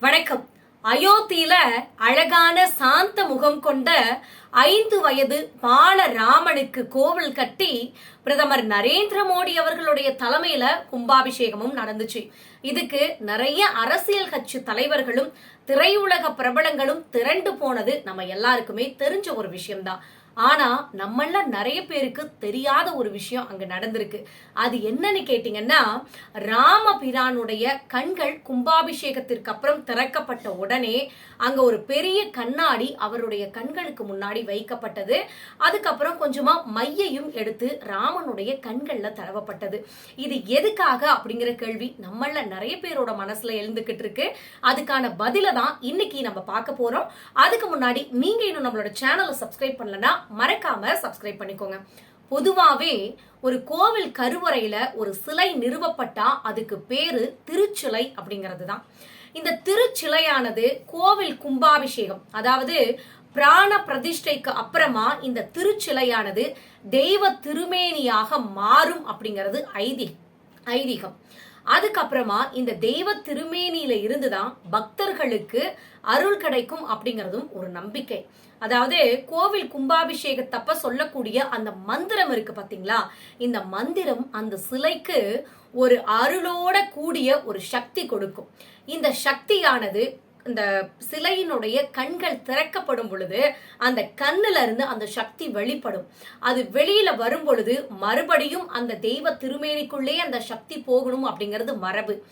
வணக்கம். அயோத்தியில அழகான சாந்த முகம் கொண்ட ஐந்து வயது பாலராமனுக்கு கோவில் கட்டி பிரதமர் நரேந்திர மோடி அவர்களுடைய தலைமையில கும்பாபிஷேகமும் நடந்துச்சு. இதுக்கு நிறைய அரசியல் கட்சி தலைவர்களும் திரையுலக பிரபலங்களும் திரண்டு போனது நம்ம எல்லாருக்குமே தெரிஞ்ச ஒரு விஷயம்தான். ஆனா நம்மள நிறைய பேருக்கு தெரியாத ஒரு விஷயம் அங்க நடந்திருக்கு. அது என்னன்னு கேட்டீங்கன்னா ராமபிரானுடைய கண்கள் கும்பாபிஷேகத்திற்கு அப்புறம் திறக்கப்பட்ட உடனே அங்க ஒரு பெரிய கண்ணாடி அவருடைய கண்களுக்கு முன்னாடி வைக்கப்பட்டது. அதுக்கப்புறம் கொஞ்சமா மையையும் எடுத்து ராமனுடைய கண்கள்ல தடவப்பட்டது. இது எதுக்காக அப்படிங்கிற கேள்வி நம்மள நிறைய பேரோட மனசுல எழுந்துகிட்டு இருக்கு. அதுக்கான பதில தான் இன்னைக்கு நம்ம பார்க்க போறோம். அதுக்கு முன்னாடி நீங்க இன்னும் நம்மளோட சேனலை சப்ஸ்கிரைப் பண்ணலன்னா மறக்காம சப்ஸ்கிரைப் பண்ணிக்கோங்க. பொதுவாவே ஒரு கோவில் கருவறையில ஒரு சிலை நிறுவப்பட்டா அதுக்கு பேரு திருச்சிலை அப்படிங்கிறது தான் இந்த திருச்சிலையானது கோவில் கும்பாபிஷேகம் அதாவது பிராண பிரதிஷ்டைக்கு அப்புறமா இந்த திருச்சிலையானது தெய்வ திருமேனியாக மாறும் அப்படிங்கிறது ஐதி ஐதீகம். அதுக்கப்புறமா இந்த தெய்வ திருமேனியில இருந்துதான் பக்தர்களுக்கு அருள் கிடைக்கும் அப்படிங்கறதும் ஒரு நம்பிக்கை. அதாவது கோவில் கும்பாபிஷேகத்தப்ப சொல்லக்கூடிய அந்த மந்திரம் இருக்கு பாத்தீங்களா? இந்த மந்திரம் அந்த சிலைக்கு ஒரு அருளோட கூடிய ஒரு சக்தி கொடுக்கும். இந்த சக்தியானது இந்த சிலையினுடைய கண்கள் திறக்கப்படும் பொழுது அந்த கண்ணுல இருந்து அந்த சக்தி வெளிப்படும். அது வெளியில வரும் பொழுது மறுபடியும் அந்த தெய்வ திருமேனிக்குள்ளே அந்த சக்தி போகணும் அப்படிங்கிறது மரபு.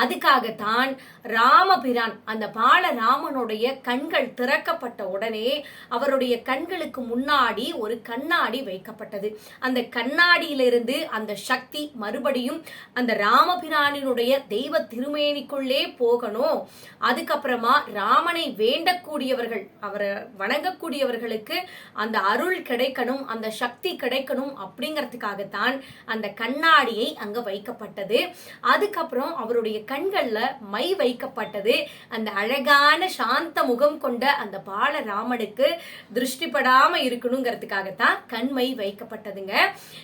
அதுக்காகத்தான் ராமபிரான் அந்த பாலராமனுடைய கண்கள் திறக்கப்பட்ட உடனே அவருடைய கண்களுக்கு முன்னாடி ஒரு கண்ணாடி வைக்கப்பட்டது. அந்த கண்ணாடியிலிருந்து அந்த சக்தி மறுபடியும் அந்த ராமபிரானினுடைய தெய்வ திருமேனிக்குள்ளே போகணும். அதுக்கப்புறம் ராமனை வேண்டக்கூடியவர்கள் அவரை வணங்கக்கூடியவர்களுக்கு அந்த அருள் கிடைக்கணும் அந்த சக்தி கிடைக்கணும் அப்படிங்கிறதுக்காகத்தான் அந்த கண்ணாடியை அங்க வைக்கப்பட்டது. அதுக்கப்புறம் அவருடைய கண்கள்ல மை வைக்கப்பட்டது. அந்த அழகான சாந்த முகம் கொண்ட அந்த பாலராமனுக்கு திருஷ்டிப்படாம இருக்கணுங்கிறதுக்காகத்தான் கண்மை வைக்கப்பட்டதுங்க.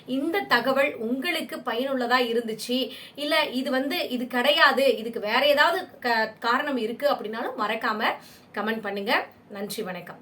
இந்த தகவல் உங்களுக்கு பயனுள்ளதா இருந்துச்சு? இல்ல இது வந்து இது கிடையாது இதுக்கு வேற ஏதாவது க- காரணம் இருக்கு அப்படின்னாலும் மறக்காம கமெண்ட் பண்ணுங்க. நன்றி வணக்கம்.